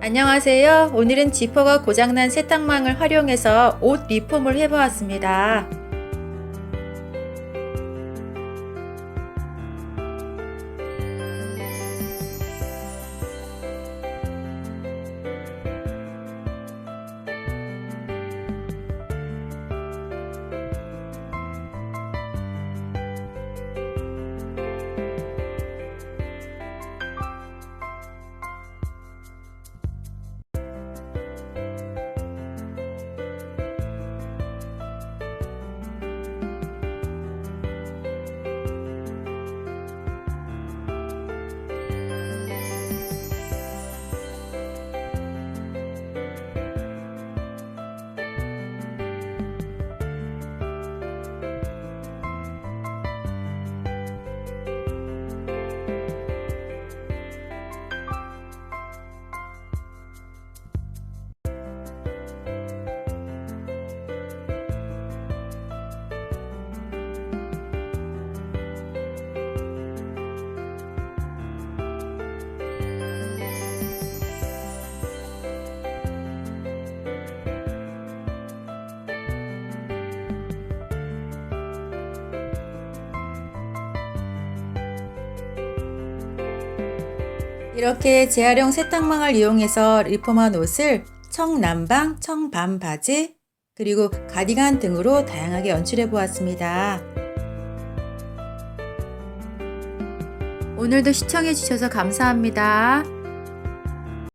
안녕하세요. 오늘은 지퍼가 고장난 세탁망을 활용해서 옷 리폼을 해보았습니다. 이렇게 재활용 세탁망을 이용해서 리폼한 옷을 청남방, 청밤 바지, 그리고 가디건 등으로 다양하게 연출해 보았습니다. 오늘도 시청해 주셔서 감사합니다.